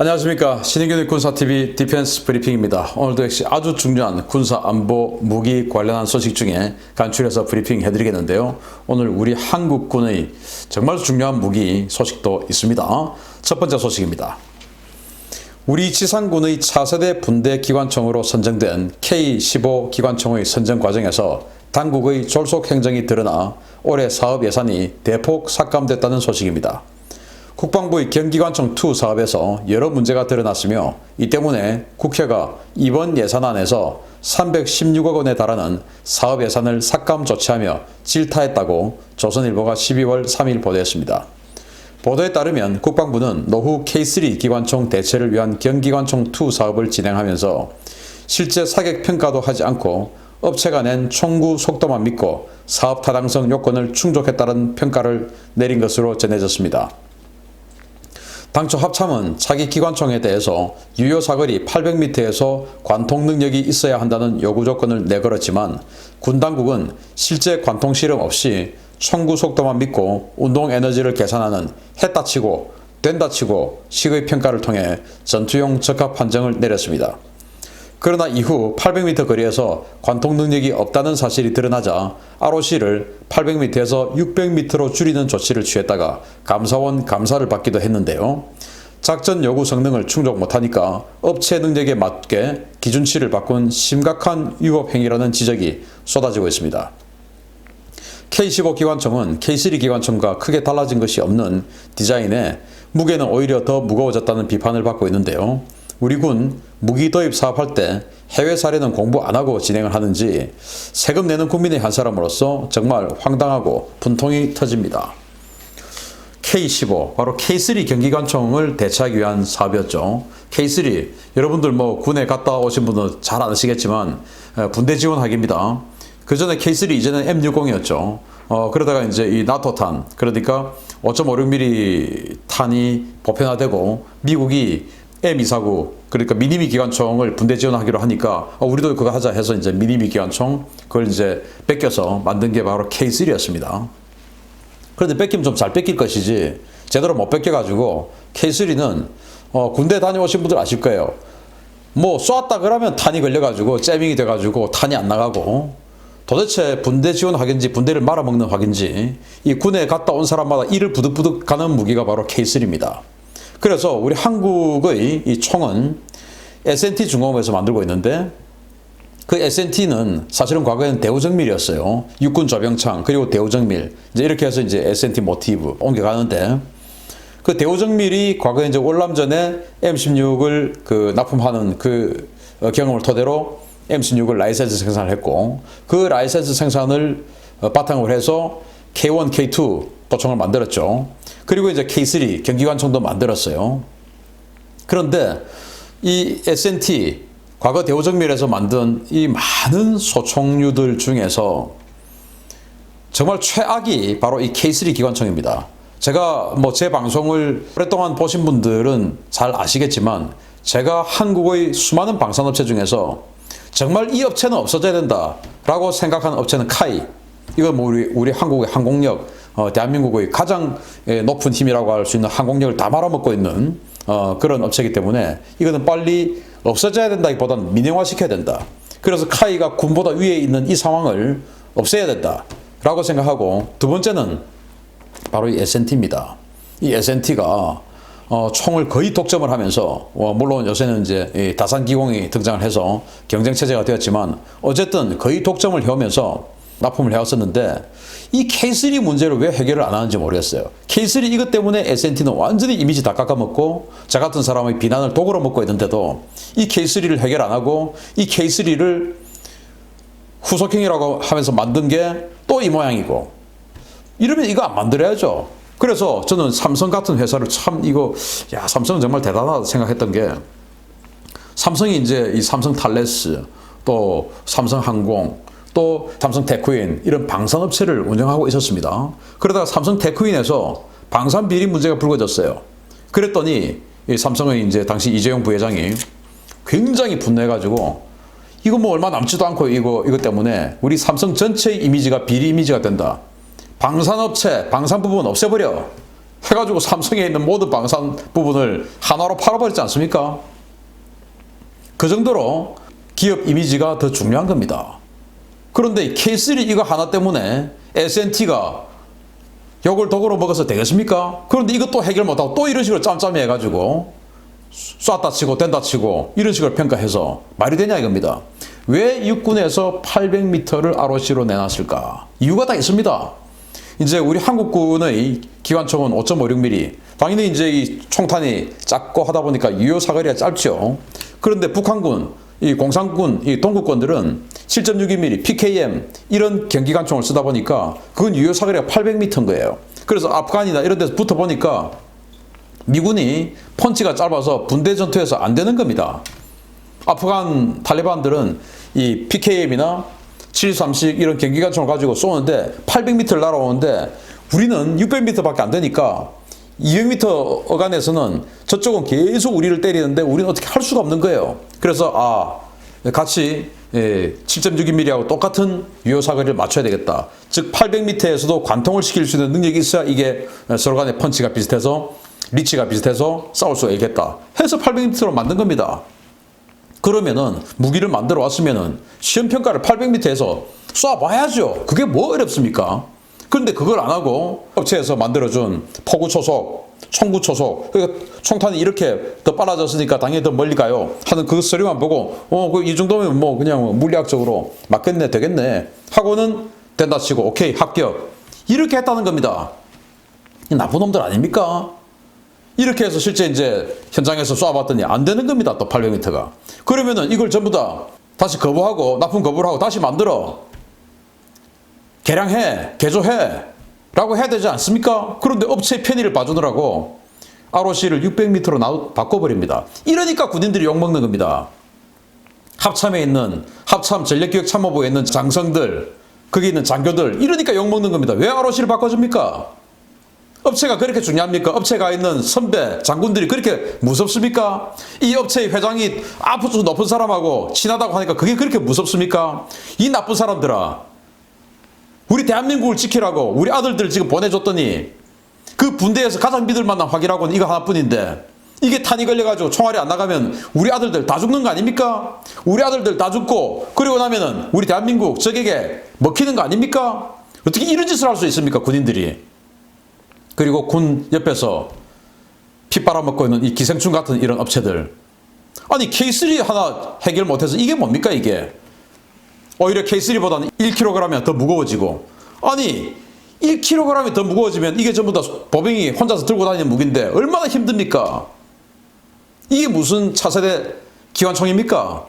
안녕하십니까 신인균의 군사TV 디펜스 브리핑입니다. 오늘도 역시 아주 중요한 군사 안보 무기 관련한 소식 중에 간추려서 브리핑 해드리겠는데요. 오늘 우리 한국군의 정말 중요한 무기 소식도 있습니다. 첫 번째 소식입니다. 우리 지상군의 차세대 분대 기관총으로 선정된 K-15 기관총의 선정 과정에서 당국의 졸속 행정이 드러나 올해 사업 예산이 대폭 삭감됐다는 소식입니다. 국방부의 경기관총 2 사업에서 여러 문제가 드러났으며 이 때문에 국회가 이번 예산안에서 316억 원에 달하는 사업 예산을 삭감 조치하며 질타했다고 조선일보가 12월 3일 보도했습니다. 보도에 따르면 국방부는 노후 K3 기관총 대체를 위한 경기관총 2 사업을 진행하면서 실제 사격 평가도 하지 않고 업체가 낸 총구 속도만 믿고 사업 타당성 요건을 충족했다는 평가를 내린 것으로 전해졌습니다. 당초 합참은 차기 기관총에 대해서 유효 사거리 800m에서 관통 능력이 있어야 한다는 요구 조건을 내걸었지만 군 당국은 실제 관통 실험 없이 총구 속도만 믿고 운동 에너지를 계산하는 했다 치고 된다 치고 식의 평가를 통해 전투용 적합 판정을 내렸습니다. 그러나 이후 800m 거리에서 관통 능력이 없다는 사실이 드러나자 ROC를 800m에서 600m로 줄이는 조치를 취했다가 감사원 감사를 받기도 했는데요. 작전 요구 성능을 충족 못하니까 업체 능력에 맞게 기준치를 바꾼 심각한 위법 행위라는 지적이 쏟아지고 있습니다. K15 기관총은 K3 기관총과 크게 달라진 것이 없는 디자인에 무게는 오히려 더 무거워졌다는 비판을 받고 있는데요. 우리 군 무기 도입 사업할 때 해외 사례는 공부 안 하고 진행을 하는지 세금 내는 국민의 한 사람으로서 정말 황당하고 분통이 터집니다. K15 바로 K3 경기관총을 대체하기 위한 사업이었죠. K3 여러분들 뭐 군에 갔다 오신 분은 잘 아시겠지만 분대 지원하기입니다. 그 전에 K3 이제는 M60이었죠. 어, 그러다가 이제 이 나토탄 그러니까 5.56mm 탄이 보편화되고 미국이 M249 그러니까 미니미 기관총을 분대 지원하기로 하니까 어, 우리도 그거 하자 해서 이제 미니미 기관총 그걸 이제 뺏겨서 만든 게 바로 K3였습니다. 그런데 뺏기면 좀 잘 뺏길 것이지 제대로 못 뺏겨가지고 K3는 어, 군대 다녀오신 분들 아실 거예요. 뭐 쏘았다 그러면 탄이 걸려가지고 잼밍이 돼가지고 탄이 안 나가고 도대체 분대 지원 확인지 분대를 말아먹는 확인지 이 군에 갔다 온 사람마다 이를 부득부득 가는 무기가 바로 K3입니다. 그래서 우리 한국의 이 총은 S&T 중공업에서 만들고 있는데 그 S&T는 사실은 과거에는 대우정밀이었어요. 육군 조병창 그리고 대우정밀 이제 이렇게 해서 이제 S&T 모티브 옮겨가는데 그 대우정밀이 과거에 이제 월남전에 M16을 그 납품하는 그 경험을 토대로 M16을 라이센스 생산을 했고 그 라이센스 생산을 바탕으로 해서 K1, K2 보총을 만들었죠. 그리고 이제 K3 경기관총도 만들었어요. 그런데 이 S&T 과거 대우정밀에서 만든 이 많은 소총류들 중에서 정말 최악이 바로 이 K3 기관총입니다. 제가 뭐 제 방송을 오랫동안 보신 분들은 잘 아시겠지만 제가 한국의 수많은 방산업체 중에서 정말 이 업체는 없어져야 된다라고 생각하는 업체는 카이. 이거 뭐 우리, 우리 한국의 항공력, 어, 대한민국의 가장 높은 힘이라고 할 수 있는 항공력을 다 말아먹고 있는 어, 그런 업체이기 때문에 이거는 빨리 없어져야 된다기보다는 민영화시켜야 된다. 그래서 카이가 군보다 위에 있는 이 상황을 없애야 된다라고 생각하고 두 번째는 바로 이 S&T입니다. 이 S&T가 어, 총을 거의 독점을 하면서 어, 물론 요새는 이제 다산 기공이 등장을 해서 경쟁 체제가 되었지만 어쨌든 거의 독점을 해오면서 납품을 해왔었는데 이 K3 문제를 왜 해결을 안 하는지 모르겠어요. K3 이것 때문에 S&T는 완전히 이미지 다 깎아먹고 저 같은 사람의 비난을 도구로 먹고 있는데도 이 K3를 해결 안 하고 이 K3를 후속형이라고 하면서 만든 게 또 이 모양이고 이러면 이거 안 만들어야죠. 그래서 저는 삼성 같은 회사를 참 이거 야 삼성은 정말 대단하다 생각했던 게 삼성이 이제 이 삼성 탈레스 또 삼성항공 또 삼성 테크인 이런 방산업체를 운영하고 있었습니다. 그러다가 삼성 테크인에서 방산 비리 문제가 불거졌어요. 그랬더니 삼성의 이제 당시 이재용 부회장이 굉장히 분노해가지고 이거 뭐 얼마 남지도 않고 이거 이것 때문에 우리 삼성 전체의 이미지가 비리 이미지가 된다. 방산업체 방산 부분 없애버려. 해가지고 삼성에 있는 모든 방산 부분을 하나로 팔아버렸지 않습니까? 그 정도로 기업 이미지가 더 중요한 겁니다. 그런데 K3 이거 하나 때문에 S&T가 욕을 독으로 먹어서 되겠습니까? 그런데 이것도 해결 못하고 또 이런 식으로 짬짬이 해가지고 쐈다 치고 된다 치고 이런 식으로 평가해서 말이 되냐 이겁니다. 왜 육군에서 800m를 ROC로 내놨을까? 이유가 다 있습니다. 이제 우리 한국군의 기관총은 5.56mm. 당연히 이제 이 총탄이 작고 하다 보니까 유효 사거리가 짧죠. 그런데 북한군, 이 공산군, 이 동구권들은 7.62mm, PKM 이런 경기관총을 쓰다 보니까 그건 유효 사거리가 800m인 거예요. 그래서 아프간이나 이런 데서 붙어 보니까 미군이 펀치가 짧아서 분대 전투에서 안 되는 겁니다. 아프간 탈레반들은 이 PKM이나 730 이런 경기관총을 가지고 쏘는데 800m를 날아오는데 우리는 600m밖에 안 되니까 200m 어간에서는 저쪽은 계속 우리를 때리는데 우리는 어떻게 할 수가 없는 거예요. 그래서 아 같이 7.62mm하고 똑같은 유효 사거리를 맞춰야 되겠다. 즉 800m에서도 관통을 시킬 수 있는 능력이 있어야 이게 서로 간의 펀치가 비슷해서 리치가 비슷해서 싸울 수가 있겠다. 해서 800m로 만든 겁니다. 그러면은 무기를 만들어 왔으면은 시험 평가를 800m에서 쏴봐야죠. 그게 뭐 어렵습니까? 그런데 그걸 안 하고 업체에서 만들어준 포구 초속, 총구 초속, 그러니까 총탄이 이렇게 더 빨라졌으니까 당연히 더 멀리 가요. 하는 그 소리만 보고 어, 그 이 정도면 뭐 그냥 물리학적으로 맞겠네, 되겠네 하고는 된다 치고 오케이 합격 이렇게 했다는 겁니다. 이 나쁜 놈들 아닙니까? 이렇게 해서 실제 이제 현장에서 쏴봤더니 안 되는 겁니다. 또 800m가. 그러면은 이걸 전부 다 다시 거부하고 납품 거부를 하고 다시 만들어. 개량해, 개조해. 라고 해야 되지 않습니까? 그런데 업체 편의를 봐주느라고 ROC를 600m로 나, 바꿔버립니다. 이러니까 군인들이 욕먹는 겁니다. 합참에 있는, 합참 전력기획참모부에 있는 장성들, 거기 있는 장교들, 이러니까 욕먹는 겁니다. 왜 ROC를 바꿔줍니까? 업체가 그렇게 중요합니까? 업체가 있는 선배, 장군들이 그렇게 무섭습니까? 이 업체의 회장이 아프수 높은 사람하고 친하다고 하니까 그게 그렇게 무섭습니까? 이 나쁜 사람들아. 우리 대한민국을 지키라고 우리 아들들 지금 보내줬더니 그 분대에서 가장 믿을 만한 확이라고는 이거 하나뿐인데 이게 탄이 걸려가지고 총알이 안 나가면 우리 아들들 다 죽는 거 아닙니까? 우리 아들들 다 죽고 그리고 나면은 우리 대한민국 적에게 먹히는 거 아닙니까? 어떻게 이런 짓을 할 수 있습니까? 군인들이. 그리고 군 옆에서 피 빨아먹고 있는 이 기생충 같은 이런 업체들. 아니, K3 하나 해결 못해서 이게 뭡니까, 이게? 오히려 K3보다는 1kg이 더 무거워지고. 아니, 1kg이 더 무거워지면 이게 전부 다 보병이 혼자서 들고 다니는 무기인데 얼마나 힘듭니까? 이게 무슨 차세대 기관총입니까?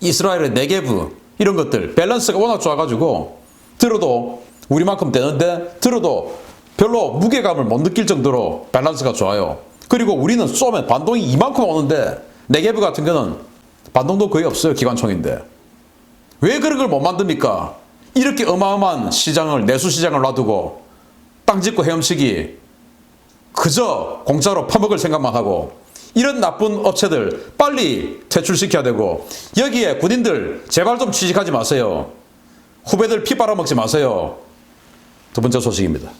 이스라엘의 네게브 이런 것들 밸런스가 워낙 좋아가지고 들어도 우리만큼 되는데 들어도 별로 무게감을 못 느낄 정도로 밸런스가 좋아요. 그리고 우리는 쏘면 반동이 이만큼 오는데 네게브 같은 거는 반동도 거의 없어요. 기관총인데. 왜 그런 걸 못 만듭니까? 이렇게 어마어마한 시장을 내수 시장을 놔두고 땅 짓고 헤엄치기 그저 공짜로 파먹을 생각만 하고 이런 나쁜 업체들 빨리 퇴출시켜야 되고 여기에 군인들 제발 좀 취직하지 마세요. 후배들 피 빨아먹지 마세요. 두 번째 소식입니다.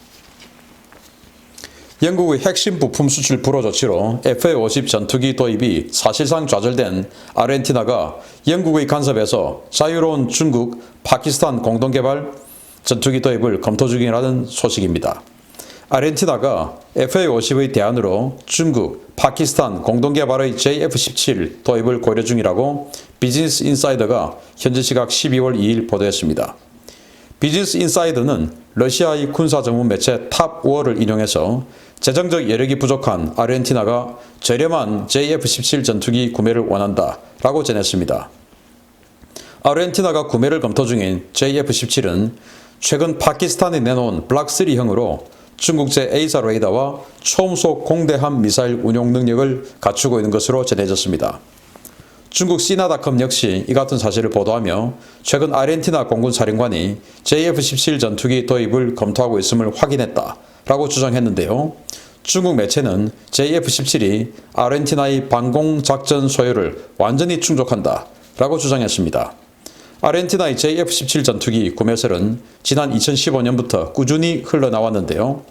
영국의 핵심 부품 수출 불허 조치로 F-50 전투기 도입이 사실상 좌절된 아르헨티나가 영국의 간섭에서 자유로운 중국, 파키스탄 공동개발 전투기 도입을 검토 중이라는 소식입니다. 아르헨티나가 FA-50의 대안으로 중국, 파키스탄 공동개발의 JF-17 도입을 고려 중이라고 비즈니스 인사이더가 현지 시각 12월 2일 보도했습니다. 비즈니스 인사이더는 러시아의 군사 전문 매체 탑워를 인용해서 재정적 여력이 부족한 아르헨티나가 저렴한 JF-17 전투기 구매를 원한다 라고 전했습니다. 아르헨티나가 구매를 검토 중인 JF-17은 최근 파키스탄이 내놓은 블락3형으로 중국제 A사 레이더와 초음속 공대함 미사일 운용 능력을 갖추고 있는 것으로 전해졌습니다. 중국 시나닷컴 역시 이 같은 사실을 보도하며 최근 아르헨티나 공군 사령관이 JF-17 전투기 도입을 검토하고 있음을 확인했다 라고 주장했는데요. 중국 매체는 JF-17이 아르헨티나의 방공 작전 소요를 완전히 충족한다 라고 주장했습니다. 아르헨티나의 JF-17 전투기 구매설은 지난 2015년부터 꾸준히 흘러나왔는데요.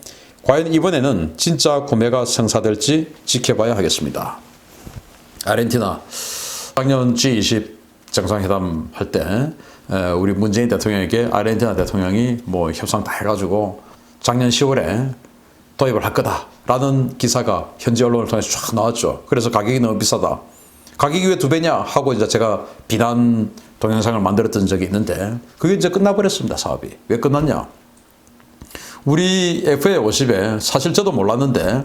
과연 이번에는 진짜 구매가 성사될지 지켜봐야 하겠습니다. 아르헨티나 작년 G20 정상회담 할 때 우리 문재인 대통령에게 아르헨티나 대통령이 뭐 협상 다 해가지고 작년 10월에 도입을 할 거다라는 기사가 현지 언론을 통해서 쫙 나왔죠. 그래서 가격이 너무 비싸다. 가격이 왜 두 배냐 하고 이제 제가 비난 동영상을 만들었던 적이 있는데 그게 이제 끝나버렸습니다 사업이 왜 끝났냐? 우리 FA50에 사실 저도 몰랐는데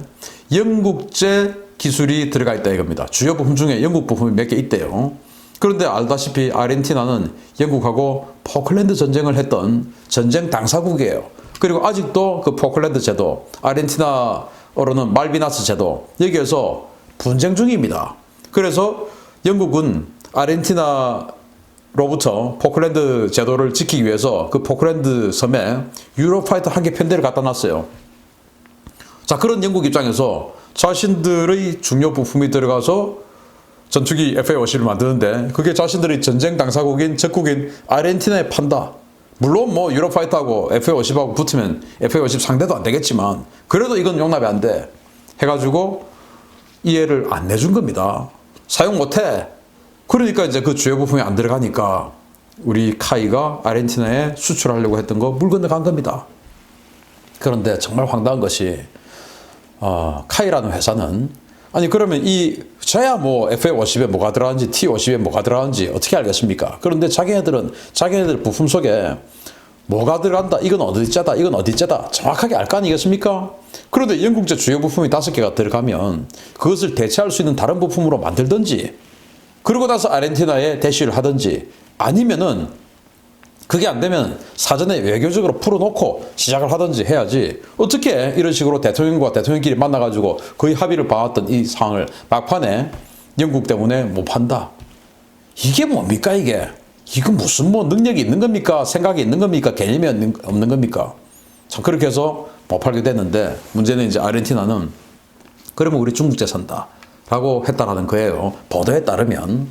영국제 기술이 들어가 있다 이겁니다. 주요 부품 중에 영국 부품이 몇 개 있대요. 그런데 알다시피 아르헨티나는 영국하고 포클랜드 전쟁을 했던 전쟁 당사국이에요. 그리고 아직도 그 포클랜드 제도, 아르헨티나어로는 말비나스 제도, 여기에서 분쟁 중입니다. 그래서 영국은 아르헨티나로부터 포클랜드 제도를 지키기 위해서 그 포클랜드 섬에 유로파이터 한 개 편대를 갖다 놨어요. 자, 그런 영국 입장에서 자신들의 중요 부품이 들어가서 전투기 FA-50을 만드는데 그게 자신들의 전쟁 당사국인 적국인 아르헨티나에 판다. 물론 뭐 유로파이터하고 FA-50하고 붙으면 FA-50 상대도 안 되겠지만 그래도 이건 용납이 안 돼. 해가지고 이해를 안 내준 겁니다. 사용 못해. 그러니까 이제 그 주요 부품이 안 들어가니까 우리 카이가 아르헨티나에 수출하려고 했던 거 물 건너간 겁니다. 그런데 정말 황당한 것이 어, 카이라는 회사는 아니 그러면 이 저야 뭐 FA50에 뭐가 들어가는지 T50에 뭐가 들어가는지 어떻게 알겠습니까? 그런데 자기네들은 자기네들 부품 속에 뭐가 들어간다, 이건 어디째다, 이건 어디째다 정확하게 알 거 아니겠습니까? 그런데 영국제 주요 부품이 다섯 개가 들어가면 그것을 대체할 수 있는 다른 부품으로 만들든지 그러고 나서 아르헨티나에 대시를 하든지 아니면은 그게 안 되면 사전에 외교적으로 풀어놓고 시작을 하든지 해야지 어떻게 이런 식으로 대통령과 대통령끼리 만나가지고 거의 합의를 봐왔던 이 상황을 막판에 영국 때문에 못 판다. 이게 뭡니까 이게? 이거 무슨 뭐 능력이 있는 겁니까? 생각이 있는 겁니까? 개념이 없는, 겁니까? 참 그렇게 해서 못 팔게 됐는데 문제는 이제 아르헨티나는 그러면 우리 중국제 산다. 라고 했다라는 거예요. 보도에 따르면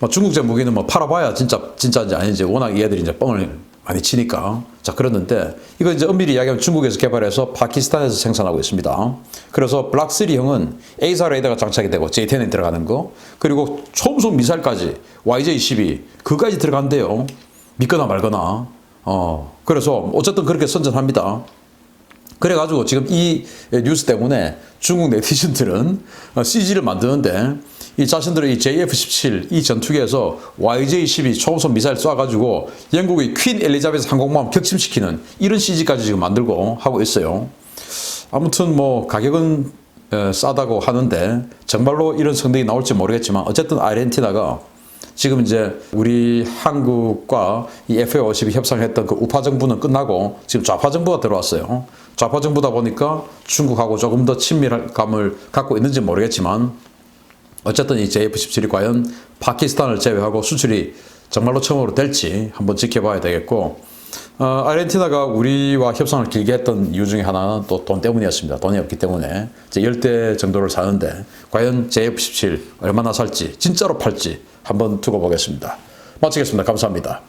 뭐 중국제 무기는 뭐 팔아봐야 진짜 진짜인지 아닌지 워낙 얘들이 이제 뻥을 많이 치니까 자 그랬는데 이거 이제 엄밀히 이야기하면 중국에서 개발해서 파키스탄에서 생산하고 있습니다. 그래서 블락 3형은 A사 레이더가 장착이 되고 J10에 들어가는 거 그리고 초음속 미사일까지 YJ12 그까지 들어간대요. 믿거나 말거나 어 그래서 어쨌든 그렇게 선전합니다. 그래가지고 지금 이 뉴스 때문에 중국 네티즌들은 CG를 만드는데 이 자신들의 이 JF-17 이 전투기에서 YJ-12 초음속 미사일 쏴가지고 영국의 퀸 엘리자베스 항공모함 격침시키는 이런 CG까지 지금 만들고 하고 있어요. 아무튼 뭐 가격은 에, 싸다고 하는데 정말로 이런 성능이 나올지 모르겠지만 어쨌든 아르헨티나가 지금 이제 우리 한국과 이 FA50이 협상했던 그 우파 정부는 끝나고 지금 좌파 정부가 들어왔어요. 좌파 정부다 보니까 중국하고 조금 더 친밀감을 갖고 있는지 모르겠지만 어쨌든 이 JF-17이 과연 파키스탄을 제외하고 수출이 정말로 처음으로 될지 한번 지켜봐야 되겠고 어, 아르헨티나가 우리와 협상을 길게 했던 이유 중에 하나는 또 돈 때문이었습니다. 돈이 없기 때문에 이제 10대 정도를 사는데 과연 JF-17 얼마나 살지 진짜로 팔지 한번 두고 보겠습니다. 마치겠습니다. 감사합니다.